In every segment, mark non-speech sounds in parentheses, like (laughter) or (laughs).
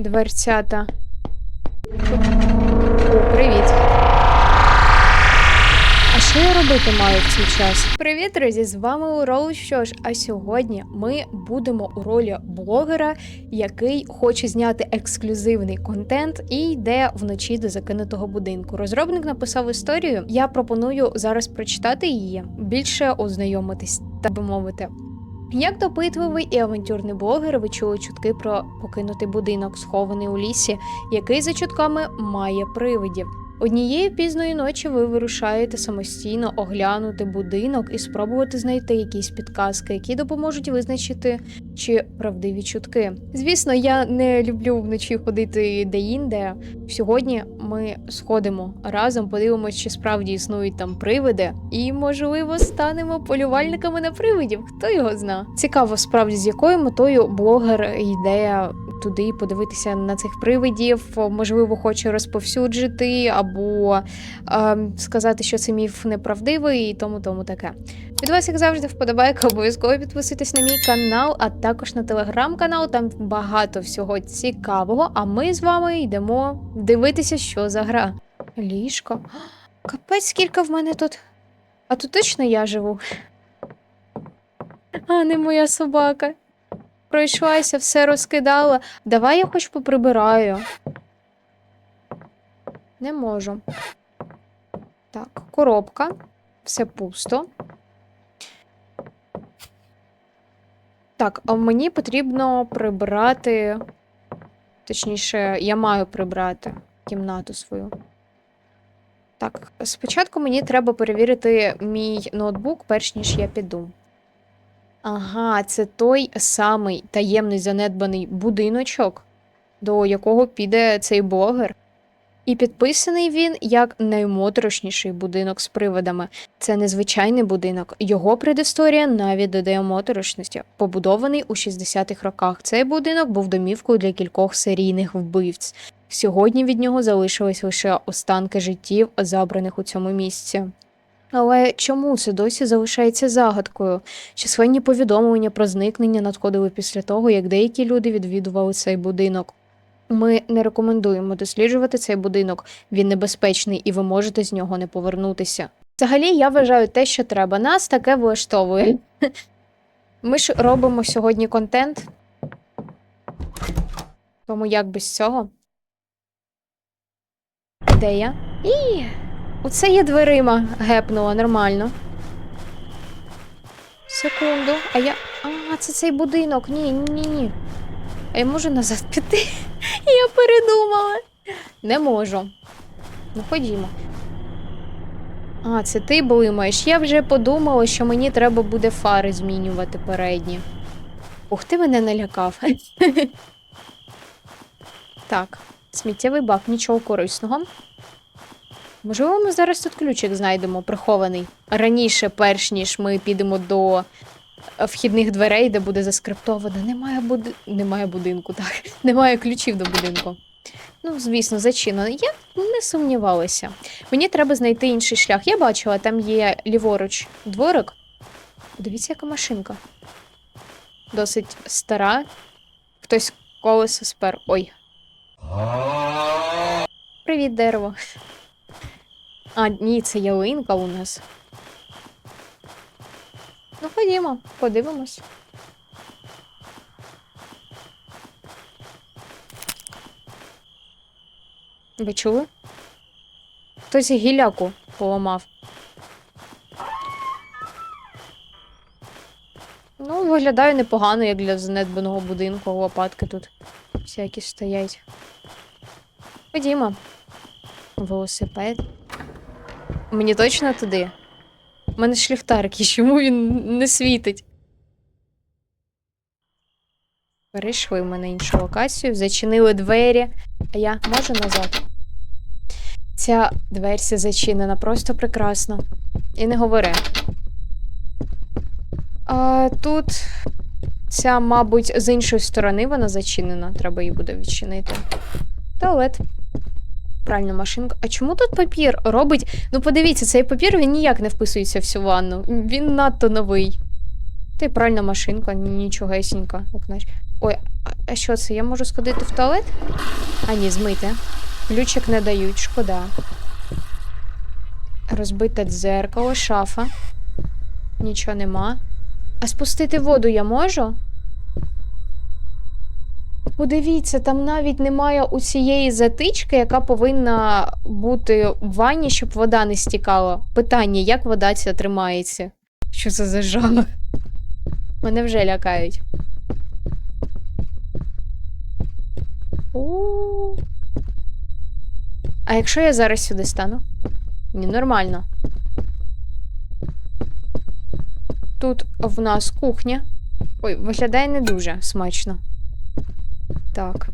Дверцята. О, привіт. А що я робити маю в цей час? Привіт, друзі! З вами Урол. Що ж, а сьогодні ми будемо у ролі блогера, який хоче зняти ексклюзивний контент і йде вночі до закинутого будинку. Розробник написав історію. Я пропоную зараз прочитати її, більше ознайомитись, так би мовити. Як допитливий і авантюрний блогер, ви чули чутки про покинутий будинок, схований у лісі, який за чутками має привидів. Однієї пізної ночі ви вирушаєте самостійно оглянути будинок і спробувати знайти якісь підказки, які допоможуть визначити, чи правдиві чутки. Звісно, я не люблю вночі ходити де-інде. Сьогодні ми сходимо разом, подивимося, чи справді існують там привиди, і можливо станемо полювальниками на привидів. Хто його зна? Цікаво, справді з якою метою блогер йде туди подивитися на цих привидів, можливо, хоче розповсюджити або е, сказати, що це міф неправдивий, і тому тому таке. Від вас, як завжди, вподобайка, обов'язково підписуйтесь на мій канал, а також на телеграм-канал. Там багато всього цікавого. А ми з вами йдемо дивитися, що за гра. Ліжко. Капець, скільки в мене тут. А тут точно я живу. А, не моя собака. Пройшлася, все розкидала. Давай я хоч поприбираю. Не можу. Так, коробка. Все пусто. Так, а мені потрібно прибрати. Точніше, я маю прибрати кімнату свою. Так, спочатку мені треба перевірити мій ноутбук, перш ніж я піду. Ага, це той самий таємний занедбаний будиночок, до якого піде цей блогер. І підписаний він як наймоторошніший будинок з приводами. Це незвичайний будинок. Його предісторія навіть додає моторошності. Побудований у 60-х роках. Цей будинок був домівкою для кількох серійних вбивць. Сьогодні від нього залишились лише останки життів, забраних у цьому місці. Але чому це досі залишається загадкою? Численні повідомлення про зникнення надходили після того, як деякі люди відвідували цей будинок. Ми не рекомендуємо досліджувати цей будинок. Він небезпечний і ви можете з нього не повернутися. Взагалі, я вважаю те, що треба. Нас таке влаштовує. (laughs) Ми ж робимо сьогодні контент. Тому як без цього? Де я? Оце я дверима гепнула нормально. Секунду. А я. А, це цей будинок. Ні, ні, ні. А я можу назад піти? (laughs) Я передумала. Не можу. Ну, ходімо. А, це ти блимаєш. Я вже подумала, що мені треба буде фари змінювати передні. Ух, ти мене налякав. (laughs) Так, сміттєвий бак, нічого корисного. Можливо, ми зараз тут ключик знайдемо, прихований. Раніше, перш ніж ми підемо до е, вхідних дверей, де буде заскриптовано. Немає буди... Немає будинку, (laughs) так. Немає ключів до будинку. Ну, звісно, зачинено. Я не сумнівалася. Мені треба знайти інший шлях. Я бачила, там є ліворуч дворик. Подивіться, яка машинка. Досить стара. Хтось колесо спер. Ой. Привіт, дерево. А, ні, це ялинка у нас. Ну, ходімо, подивимось. Ви чули? Хтось гіляку поламав. Ну, виглядає непогано, як для занедбаного будинку, лопатки тут всякі стоять. Ходімо. Велосипед. Мені точно туди. У мене ж ліхтарик, і чому він не світить? Перейшли ми на іншу локацію, зачинили двері. А я можу назад? Ця дверця зачинена, просто прекрасно. І не говори. А, тут ця, мабуть, з іншої сторони вона зачинена. Треба її буде відчинити. Туалет. Пральна машинка. А чому тут папір робить? Ну, подивіться, цей папір він ніяк не вписується в цю ванну. Він надто новий. Ти пральна машинка, ні- нічогесінька. Ой, а що це? Я можу сходити в туалет? А ні, змити. Ключик не дають, шкода. Розбите дзеркало, шафа. Нічого нема. А спустити воду я можу? Подивіться, там навіть немає у цієї затички, яка повинна бути в ванні, щоб вода не стікала. Питання, як вода ця тримається? Що це за жах? Мене вже лякають. У. А якщо я зараз сюди стану? Ні, нормально. Тут в нас кухня. Ой, виглядає не дуже смачно. Так.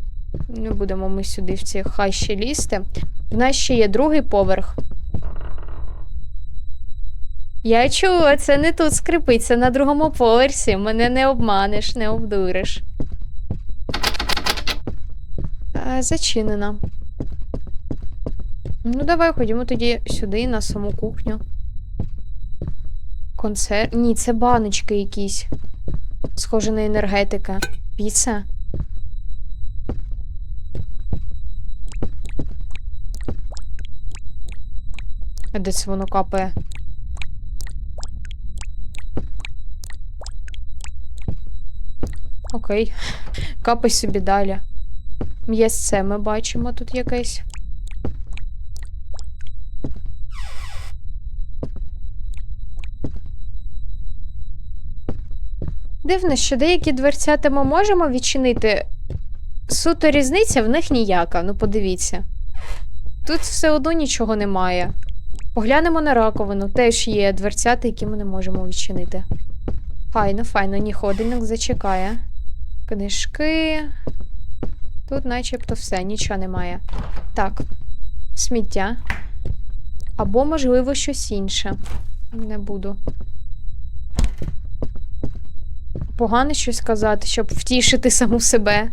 Не будемо ми сюди в ці хащі лізти. В нас ще є другий поверх. Я чула, це не тут скрипить, це на другому поверсі. Мене не обманеш, не обдуриш. Зачинена. Ну, давай ходімо тоді сюди, на саму кухню. Концерт. Ні, це баночки якісь. Схоже на енергетика. Піца. А де воно капає? Окей. Капай собі далі. М'ясце ми бачимо тут якесь. Дивно, що деякі дверцята ми можемо відчинити. Суто різниця в них ніяка, ну подивіться. Тут все одно нічого немає. Поглянемо на раковину, теж є дверцята, які ми не можемо відчинити. Файно, файно, ні, ходильник зачекає. Книжки. Тут начебто все, нічого немає. Так, сміття. Або, можливо, щось інше. Не буду. Погано щось казати, щоб втішити саму себе.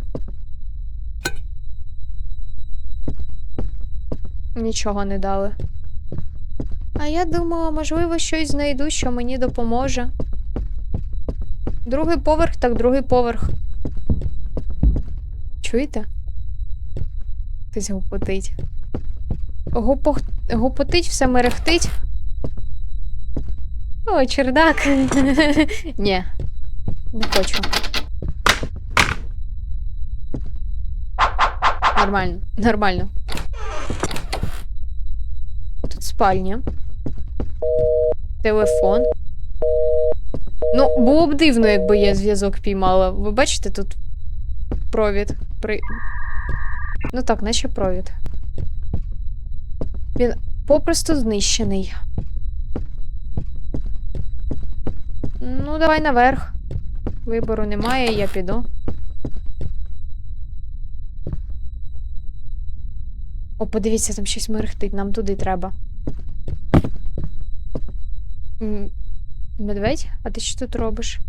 Нічого не дали. А я думала, можливо, щось знайду, що мені допоможе. Другий поверх, так другий поверх. Чуєте? Хтось гупотить. Гупох... Гупотить, все мерехтить. О, чердак. (laughs) Ні, не хочу. Нормально, нормально. Тут спальня. Телефон. Ну, було б дивно, якби я зв'язок піймала. Ви бачите, тут провід. При... Ну так, наче провід. Він попросту знищений. Ну, давай наверх. Вибору немає, я піду. О, подивіться, там щось мерехтить, нам туди треба. Медведь, а ти що тут робиш?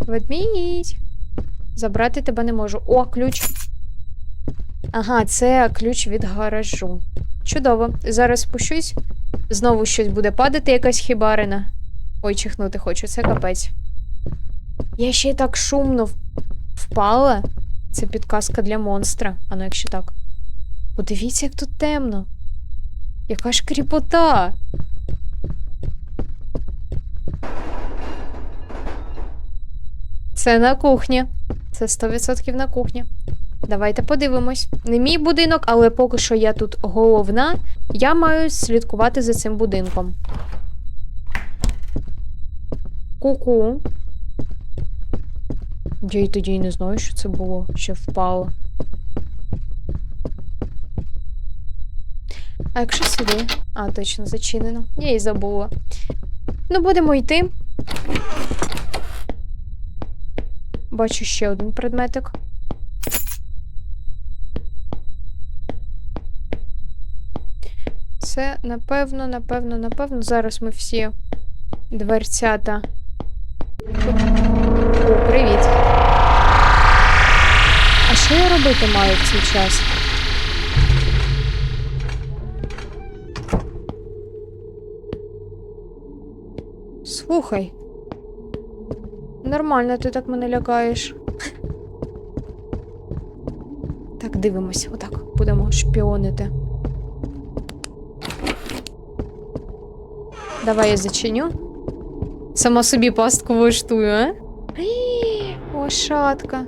Ведмідь. Забрати тебе не можу. О, ключ. Ага, це ключ від гаражу. Чудово. Зараз спущусь. Знову щось буде падати, якась хібарина. Ой, чихнути хочу, це капець. Я ще й так шумно впала. Це підказка для монстра. А ну, якщо так. Подивіться, як тут темно. Яка ж кріпота. Це на кухні. Це 100% на кухні. Давайте подивимось. Не мій будинок, але поки що я тут головна. Я маю слідкувати за цим будинком. Ку-ку. Я й тоді не знаю, що це було, що впало. А якщо сюди? А, точно, зачинено. Я і забула. Ну, будемо йти. Бачу ще один предметик. Це, напевно, напевно, напевно. Зараз ми всі дверцята. О, привіт. А що я робити маю в цей час? Слухай. Нормально, ти так мене лякаєш. Так, дивимось, отак. Будемо шпіонити. Давай я зачиню. Сама собі пастку влаштую, а? Лошадка.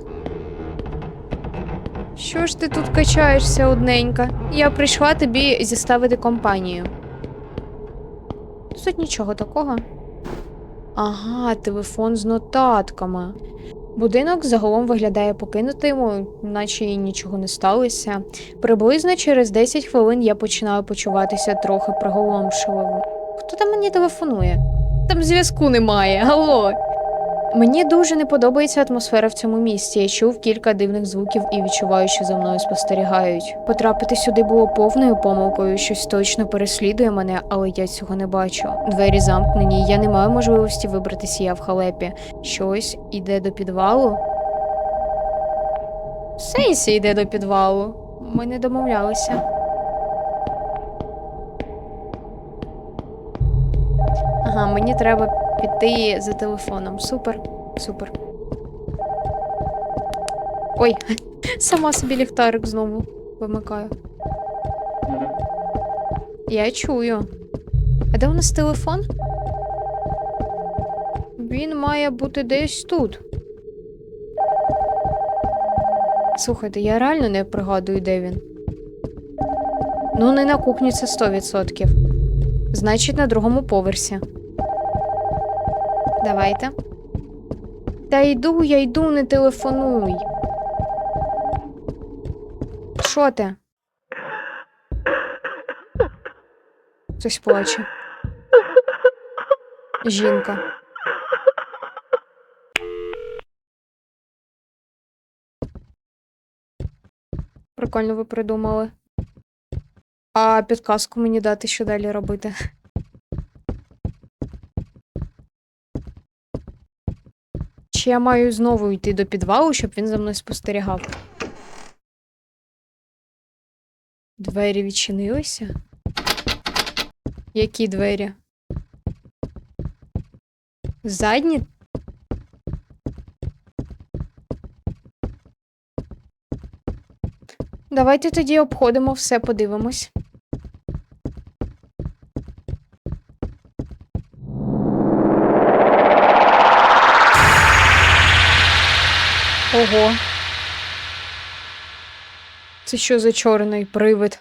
Що ж ти тут качаєшся одненька? Я прийшла тобі зіставити компанію. Тут нічого такого. Ага, телефон з нотатками. Будинок загалом виглядає покинутим, наче й нічого не сталося. Приблизно через 10 хвилин я починаю почуватися трохи приголомшливо. Хто там мені телефонує? Там зв'язку немає, алло. Мені дуже не подобається атмосфера в цьому місці. Я чув кілька дивних звуків і відчуваю, що за мною спостерігають. Потрапити сюди було повною помилкою, щось точно переслідує мене, але я цього не бачу. Двері замкнені, я не маю можливості вибратися я в халепі. Щось іде до підвалу. В сенсі йде до підвалу. Ми не домовлялися. Ага, мені треба піти за телефоном. Супер, супер. Ой, (laughs) сама собі ліхтарик знову вимикаю. Я чую. А де у нас телефон? Він має бути десь тут. Слухайте, я реально не пригадую, де він. Ну, не на кухні це 100%. Значить, на другому поверсі. Давайте. Та йду, я йду, не телефонуй. Що ти? Хтось плаче. Жінка. Прикольно ви придумали. А підказку мені дати, що далі робити. Чи я маю знову йти до підвалу, щоб він за мною спостерігав? Двері відчинилися? Які двері? Задні? Давайте тоді обходимо все, подивимось. Ого. Це що за чорний привид?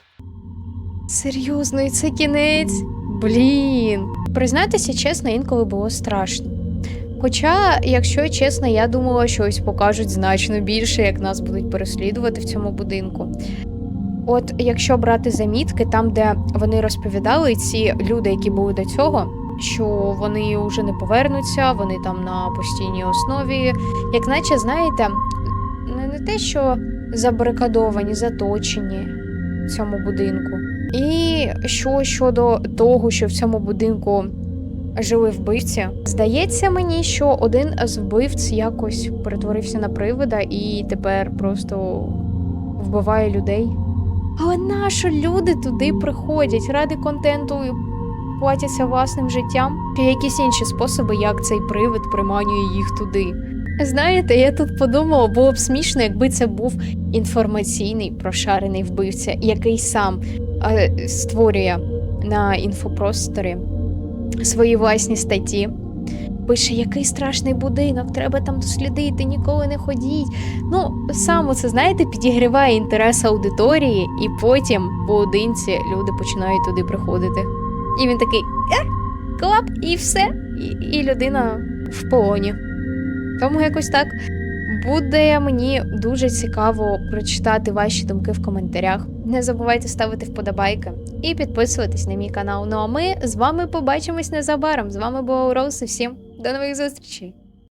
Серйозно, і це кінець? Блін. Признатися чесно, інколи було страшно. Хоча, якщо чесно, я думала, що ось покажуть значно більше, як нас будуть переслідувати в цьому будинку. От якщо брати замітки, там, де вони розповідали, ці люди, які були до цього, що вони вже не повернуться, вони там на постійній основі, як наче, знаєте, не, те, що забарикадовані, заточені в цьому будинку. І що щодо того, що в цьому будинку жили вбивці, здається мені, що один з вбивць якось перетворився на привида і тепер просто вбиває людей. Але нащо люди туди приходять ради контенту платяться власним життям? Чи якісь інші способи, як цей привид приманює їх туди? Знаєте, я тут подумала, було б смішно, якби це був інформаційний прошарений вбивця, який сам е, створює на інфопросторі свої власні статті. Пише, який страшний будинок, треба там дослідити, ніколи не ходіть. Ну, саме це, знаєте, підігріває інтерес аудиторії, і потім поодинці люди починають туди приходити. І він такий е, клап, і все. І, і людина в полоні. Тому якось так буде мені дуже цікаво прочитати ваші думки в коментарях. Не забувайте ставити вподобайки і підписуватись на мій канал. Ну а ми з вами побачимось незабаром. З вами була Роуз і всім до нових зустрічей!